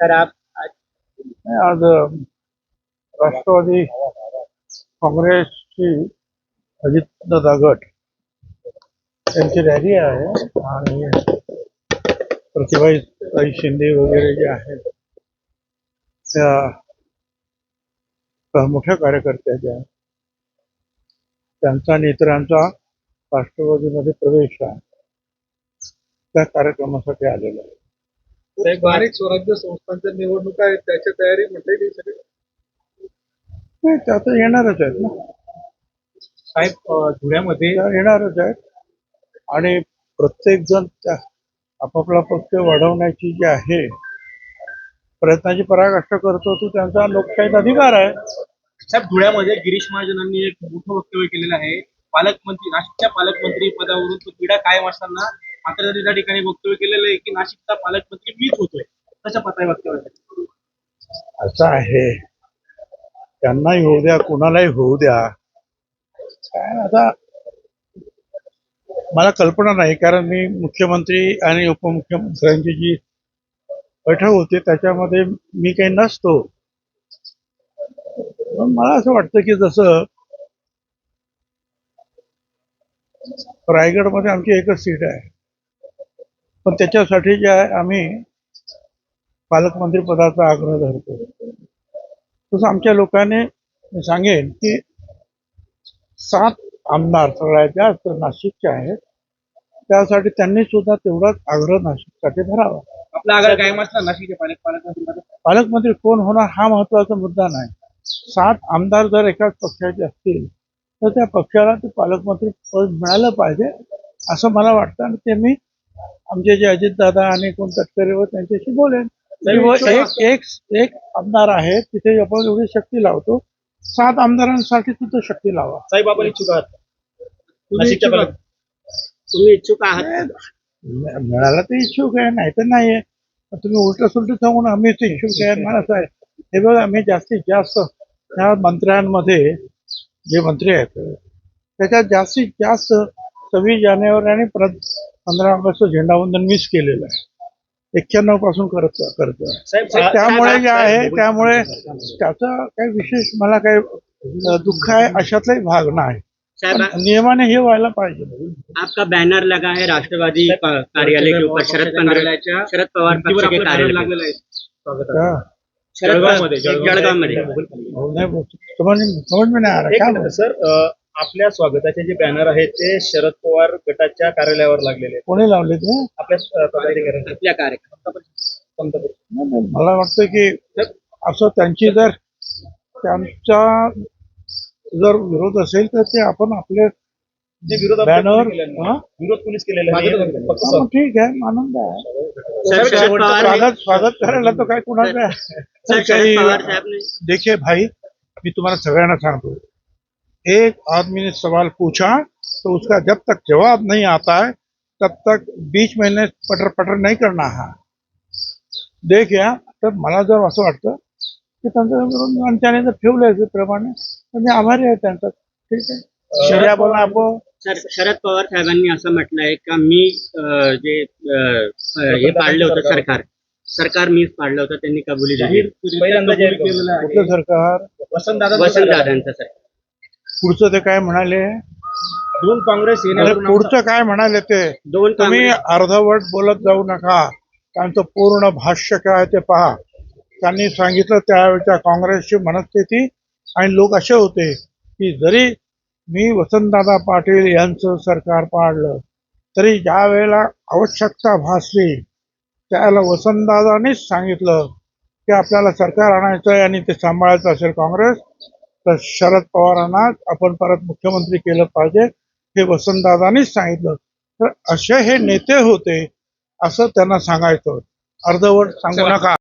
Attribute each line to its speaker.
Speaker 1: Sir आप
Speaker 2: आज अ, राष्ट्रवादी काँग्रेसची अजितदादा गट त्यांची रॅली आहे आणि प्रतिभाई शिंदे वगैरे जे आहेत त्या मोठ्या कार्यकर्त्या ज्या त्यांचा आणि इतरांचा राष्ट्रवादीमध्ये प्रवेश आहे त्या कार्यक्रमासाठी आलेला आहे
Speaker 3: स्थानिक स्वराज्य संस्थांच्या निवडणुका आहेत त्याची तयारी म्हणता येईल सगळी.
Speaker 2: नाही त्या तर येणारच आहेत ना.
Speaker 1: साहेब अ, धुळ्यामध्ये
Speaker 2: त्या येणारच आहेत. आणि प्रत्येक जण त्या आपापला पक्ष वाढवण्याची जी आहे प्रयत्नाची पराकाष्ठा करतो तो त्यांचा लोकशाहीत अधिकार आहे.
Speaker 1: साहेब धुळ्यामध्ये गिरीश महाजनांनी एक मोठं वक्तव्य केलेलं आहे. पालकमंत्री नाशिकच्या पालकमंत्री पदावरून तो पिढा कायम असताना मात्र त्या ठिकाणी वक्तव्य केलेलं आहे की नाशिकचा पालकमंत्री मीच होतोय कशा पातळी वक्तव्य
Speaker 2: असं आहे. त्यांनाही होऊ द्या कोणालाही होऊ द्या. काय आता मला कल्पना नाही कारण मी मुख्यमंत्री आणि उपमुख्यमंत्र्यांची जी बैठक होती त्याच्यामध्ये मी काही नसतो. पण मला असं वाटतं की जसं रायगडमध्ये आमची एकच सीट आहे. पण त्याच्यासाठी जे आहे आम्ही पालकमंत्री पदाचा आग्रह धरतो. तसं आमच्या लोकांनी सांगेन की सात आमदार सगळ्यात जास्त नाशिकचे आहेत त्यासाठी त्यांनी सुद्धा तेवढाच आग्रह नाशिकसाठी धरावा.
Speaker 1: आपला आग्रह नाशिकच्या पालक पालकमंत्री.
Speaker 2: पालकमंत्री कोण होणार हा महत्त्वाचा मुद्दा नाही. सात आमदार जर एकाच पक्षाचे असतील तर त्या पक्षाला ते पालकमंत्री पद मिळालं पाहिजे असं मला वाटतं. आणि ते मी आमचे जे अजितदादा आणि कोण तटकरे व त्यांच्याशी बोलेन. की व एक एक एक आमदार आहे तिथे आपण एवढी शक्ती लावतो. सात आमदारांसाठी सुद्धा शक्ती लावा.
Speaker 1: साहेब आपण इच्छुक आहात.
Speaker 2: तुम्ही इच्छुक
Speaker 1: आहात.
Speaker 2: मिळाला तर इच्छुक आहे नाही तर नाही आहे तुम्ही उलट सुलट सांगून आम्हीच इच्छुक आहे. मला असं आहे हे बघा आम्ही जास्तीत जास्त ह्या मंत्र्यांमध्ये जे मंत्री आहेत त्याच्यात जास्तीत जास्त सव्वीस जानेवारी आणि पंधरा ऑगस्ट झेंडावंदन मिस केलेलं आहे. एक्क्याण्णवपासून करत करतोय.
Speaker 1: साहेब
Speaker 2: त्यामुळे जे आहे त्यामुळे त्याचा काही विशेष मला काही दुःख आहे अशातलाही भाग नाही. नियमाने हे व्हायला पाहिजे.
Speaker 4: आपका बैनर लगा है राष्ट्रवादी कार्यालय के ऊपर शरद पवार शरद पवार पक्ष के कार्यालय पे।
Speaker 1: लागलेलं आहे. स्वागत
Speaker 2: का?
Speaker 4: शरद
Speaker 1: जळगावमध्ये,
Speaker 4: पवार
Speaker 1: जळगाव.
Speaker 2: जळगावमध्ये नाही बोल- समज समज में नाही आ रहा
Speaker 1: एक
Speaker 2: क्या
Speaker 1: मिनिट सर आपल्या स्वागताचे जे बॅनर आहेत ते शरद पवार गटाच्या कार्यालयावर लागलेले आहेत
Speaker 2: कोणी लावले ते
Speaker 1: आपल्या अ,
Speaker 4: आपल्या कार्यक्रम
Speaker 1: पंतप्रधान.
Speaker 2: नाही, नाही, मला वाटतं की असं त्यांची जर त्यांचा जर विरोध असेल तर ते आपण आपले
Speaker 1: जे विरोध आपल्या
Speaker 2: बॅनर
Speaker 1: कोणी केलेला नाही.
Speaker 2: हा?
Speaker 1: विरोध कुणीच केलेला नाही फक्त
Speaker 2: हा, मग ठीक आहे आनंद आहे
Speaker 4: शरद पवार
Speaker 2: स्वागत स्वागत करायला तर काय कुणाचं आहे
Speaker 4: सर
Speaker 2: तर
Speaker 4: शरद
Speaker 2: काही
Speaker 4: पवार साहब ने
Speaker 2: देखिए भाई मैं तुम्हारा सगळ्यांना सांगतो एक आदमी ने सवाल पूछा तो उसका जब तक जवाब नहीं आता है तब तक बीच महीने पटर पटर नहीं करना है। देख या तर मला जर असं वाटतं की त्यांचा आणि त्याने जर ठेवलं प्रमाणे तर मी आभारी आहे त्यांचा ठीक आहे? आपण.
Speaker 4: सर शरद पवार साहेबांनी असं म्हटलं आहे का मी जे हे पाडलं होतं सरकार सरकार. मीच पाडलं होतं त्यांनी कबुली
Speaker 1: जाहीर केलेलं
Speaker 2: सरकार?
Speaker 1: वसंत दादा
Speaker 4: वसंत दादांचं सरकार.
Speaker 2: पुढचं ते काय म्हणाले?
Speaker 1: दोन काँग्रेस
Speaker 2: पुढचं काय म्हणाले ते?
Speaker 4: दोन
Speaker 2: तुम्ही अर्धवट बोलत जाऊ नका. त्यांचं पूर्ण भाष्य काय ते पहा. त्यांनी सांगितलं त्यावेळच्या काँग्रेसची मनस्थिती आणि लोक असे होते की जरी मी वसंतदादा पाटील यांचं सरकार पाडलं तरी ज्या वेळेला आवश्यकता भासली त्यावेळेला वसंतदादानीच सांगितलं की आपल्याला सरकार आणायचं आहे आणि ते सांभाळायचं असेल काँग्रेस तर शरद पवारांना आपण परत मुख्यमंत्री केलं पाहिजे हे वसंतदादानीच सांगितलं तर असे हे नेते होते असं त्यांना सांगायचं अर्धवट सांगू नका.